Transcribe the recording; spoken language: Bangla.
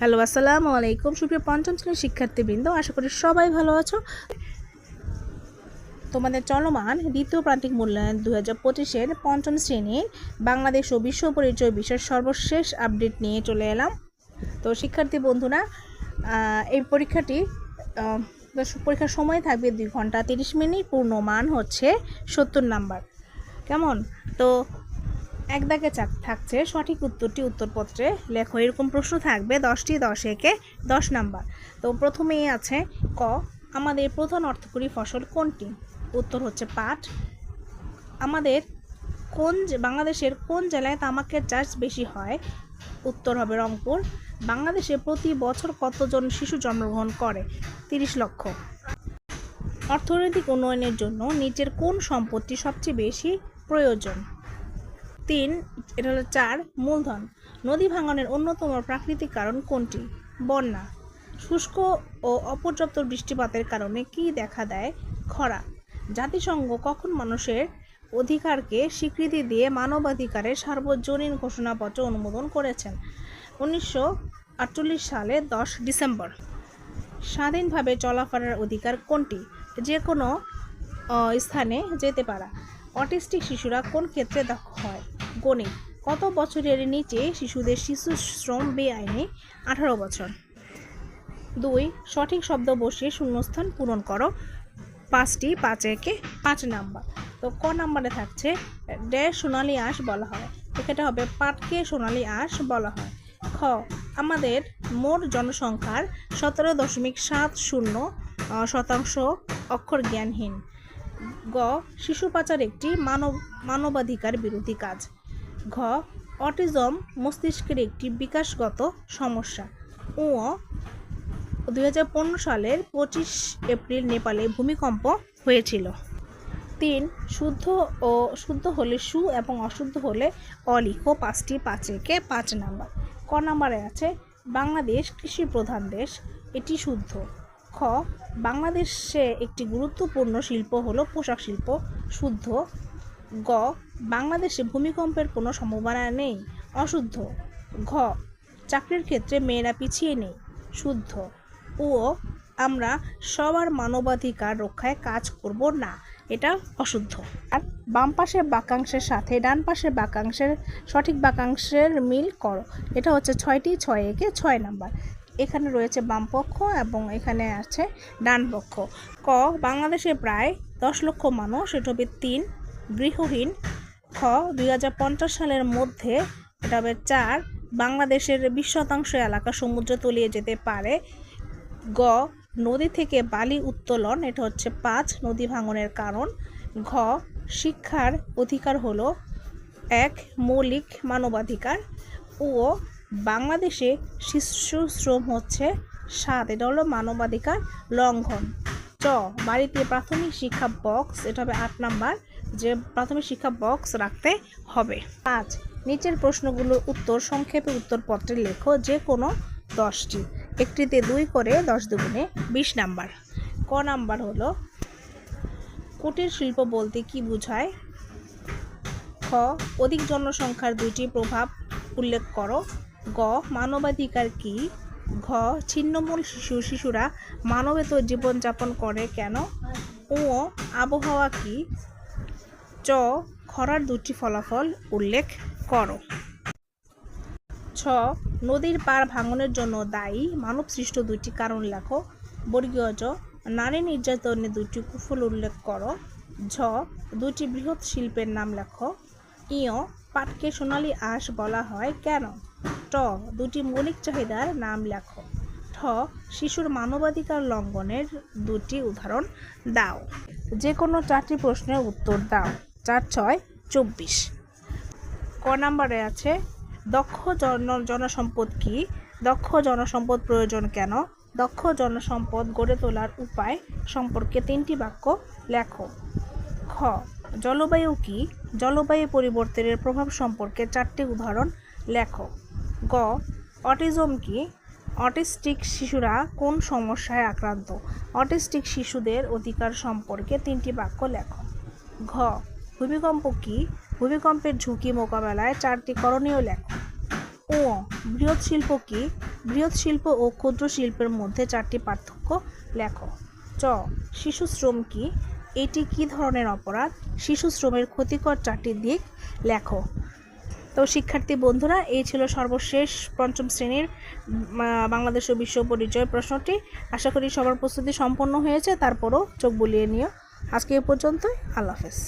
হ্যালো, আসসালামু আলাইকুম। সুপ্রিয় পঞ্চম শ্রেণির শিক্ষার্থীবৃন্দ, আশা করি সবাই ভালো আছো। তোমাদের চলমান দ্বিতীয় প্রান্তিক মূল্যায়ন দু হাজার পঁচিশের পঞ্চম শ্রেণির বাংলাদেশ ও বিশ্ব পরিচয় বিষয়ের সর্বশেষ আপডেট নিয়ে চলে এলাম। তো শিক্ষার্থী বন্ধুরা এই পরীক্ষাটি পরীক্ষার সময় থাকবে দুই ঘণ্টা তিরিশ মিনিট পূর্ণ মান হচ্ছে সত্তর নাম্বার। কেমন? তো এক চাক থাকছে, সঠিক উত্তরটি উত্তরপত্রে লেখো। এরকম প্রশ্ন থাকবে দশটি, দশ একে দশ নাম্বার। তো প্রথমেই আছে ক, আমাদের প্রধান অর্থকরী ফসল কোনটি? উত্তর হচ্ছে পাট। আমাদের কোন বাংলাদেশের কোন জেলায় তামাকের চাষ বেশি হয়? উত্তর হবে রংপুর। বাংলাদেশে প্রতি বছর কতজন শিশু জন্মগ্রহণ করে? তিরিশ লক্ষ। অর্থনৈতিক উন্নয়নের জন্য নিচের কোন সম্পত্তি সবচেয়ে বেশি প্রয়োজন? তিন, এটা হলো চার, মূলধন। নদী ভাঙনের অন্যতম প্রাকৃতিক কারণ কোনটি? বন্যা। শুষ্ক ও অপর্যাপ্ত বৃষ্টিপাতের কারণে কি দেখা দেয়? খরা। জাতিসংঘ কখন মানুষের অধিকারকে স্বীকৃতি দিয়ে মানবাধিকারের সার্বজনীন ঘোষণাপত্র অনুমোদন করেছেন? উনিশশো আটচল্লিশ সালে দশ ডিসেম্বর। স্বাধীনভাবে চলাফেরার অধিকার কোনটি? যে কোনো স্থানে যেতে পারা। অটিস্টিক শিশুরা কোন ক্ষেত্রে দক্ষ হয়? গণিত কত বছরের নিচে শিশুদের শিশু শ্রম বেআইনি আঠারো বছর? দুই, সঠিক শব্দ বসিয়ে শূন্যস্থান পূরণ করো। পাঁচটি, পাঁচ একে পাঁচ নাম্বার। তো ক নাম্বারে থাকছে ড্যাশ সোনালি আঁশ বলা হয়। এখানে হবে পাটকে সোনালি আঁশ বলা হয়। খ, আমাদের মোট জনসংখ্যার সতেরো দশমিক সাত শূন্য শতাংশ অক্ষর জ্ঞানহীন। গ, শিশু পাচার একটি মানব, মানবাধিকার বিরোধী কাজ। ঘ অটিজম মস্তিষ্কের একটি বিকাশগত সমস্যা। ও দু হাজার পনেরো সালের পঁচিশ এপ্রিল নেপালে ভূমিকম্প হয়েছিল। তিন, শুদ্ধ ও শুদ্ধ হলে সু এবং অশুদ্ধ হলে অলিখো পাঁচটি পাঁচেকে পাঁচ নাম্বার। ক নাম্বারে আছে, বাংলাদেশ কৃষি প্রধান দেশ, এটি শুদ্ধ। খ, বাংলাদেশে একটি গুরুত্বপূর্ণ শিল্প হলো পোশাক শিল্প, শুদ্ধ গ, বাংলাদেশে ভূমিকম্পের কোনো সম্ভাবনা নেই। অশুদ্ধ। ঘ, চাকরির ক্ষেত্রে মেয়েরা পিছিয়ে নেই। শুদ্ধ। ও, আমরা সবার মানবাধিকার রক্ষায় কাজ করব না। এটা অশুদ্ধ। আর বাম পাশের বাক্যাংশের সাথে ডান পাশের বাক্যাংশের সঠিক বাক্যাংশের মিল করো। এটা হচ্ছে ছয়টি, ছয় একে ছয় নাম্বার। এখানে রয়েছে বামপক্ষ এবং এখানে আছে ডান পক্ষ ক, বাংলাদেশে প্রায় দশ লক্ষ মানুষ এটা হবে তিন। গৃহহীন। খ, দুই হাজার পঞ্চাশ সালের মধ্যে এটা হবে চার বাংলাদেশের বিশ শতাংশ এলাকা সমুদ্র তলিয়ে যেতে পারে। গ, নদী থেকে বালি উত্তোলন, এটা হচ্ছে পাঁচ নদী ভাঙনের কারণ। ঘ, শিক্ষার অধিকার হলো এক, মৌলিক মানবাধিকার। ও, বাংলাদেশে শিশু শ্রম হচ্ছে সাত, এটা হলো মানবাধিকার লঙ্ঘন। চ বাড়িতে প্রাথমিক শিক্ষা বক্স এটা হবে আট নাম্বার, যে প্রাথমিক শিক্ষা বক্স রাখতে হবে। পাঁচ, নিচের প্রশ্নগুলোর উত্তর, সংক্ষেপে উত্তরপত্রে লেখো যে কোনো দশটি। একটিতে দুই করে দশ দুগুণে বিশ নাম্বার। ক নাম্বার হলো, কুটির শিল্প বলতে কি বোঝায়? খ, অধিক জনসংখ্যার দুইটি প্রভাব উল্লেখ করো। গ, মানবাধিকার কি? ঘ, ছিন্নমূল শিশু, শিশুরা মানবেত জীবনযাপন করে কেন? ও আবহাওয়া কি? চ, খরার দুটি ফলাফল উল্লেখ করো। ছ, নদীর পার ভাঙনের জন্য দায়ী, মানব সৃষ্ট দুইটি কারণ লেখো। বর্গীয় জ, নারী নির্যাতনের দুটি কুফল উল্লেখ করো। ঝ, দুটি বৃহৎ শিল্পের নাম লেখো। ইয় পাটকে সোনালী আঁশ বলা হয় কেন? ট দুটি মৌলিক চাহিদার নাম লেখো। ঠ, শিশুর মানবাধিকার লঙ্ঘনের দুটি উদাহরণ দাও। যে কোনো চারটি প্রশ্নের উত্তর দাও। চার, ছয়, চব্বিশ। ক নাম্বারে আছে, দক্ষ জন, জনসম্পদ কি? দক্ষ জনসম্পদ প্রয়োজন কেন? দক্ষ জনসম্পদ গড়ে তোলার উপায় সম্পর্কে তিনটি বাক্য লেখো। খ, জলবায়ু কি? জলবায়ু পরিবর্তনের প্রভাব সম্পর্কে চারটি উদাহরণ লেখো। গ, অটিজম কি? অটিস্টিক শিশুরা কোন সমস্যায় আক্রান্ত? অটিস্টিক শিশুদের অধিকার সম্পর্কে তিনটি বাক্য লেখ। ঘ, ভূমিকম্প কি? ভূমিকম্পের ঝুঁকি মোকাবেলায় চারটি করণীয় লেখ। ও বৃহৎ শিল্প কি? বৃহৎ শিল্প ও ক্ষুদ্র শিল্পের মধ্যে চারটি পার্থক্য লেখ। চ, শিশু শ্রম কি? এটি কি ধরনের অপরাধ? শিশু শ্রমের ক্ষতিকর চারটি দিক লেখো। তো শিক্ষার্থী বন্ধুরা, এই ছিল সর্বশেষ পঞ্চম শ্রেণির বাংলাদেশ ও বিশ্ব পরিচয় প্রশ্নটি। আশা করি সবার প্রস্তুতি সম্পন্ন হয়েছে, তারপরও চোখ বুলিয়ে নিও। আজকে এ পর্যন্তই, আল্লাহ হাফেজ।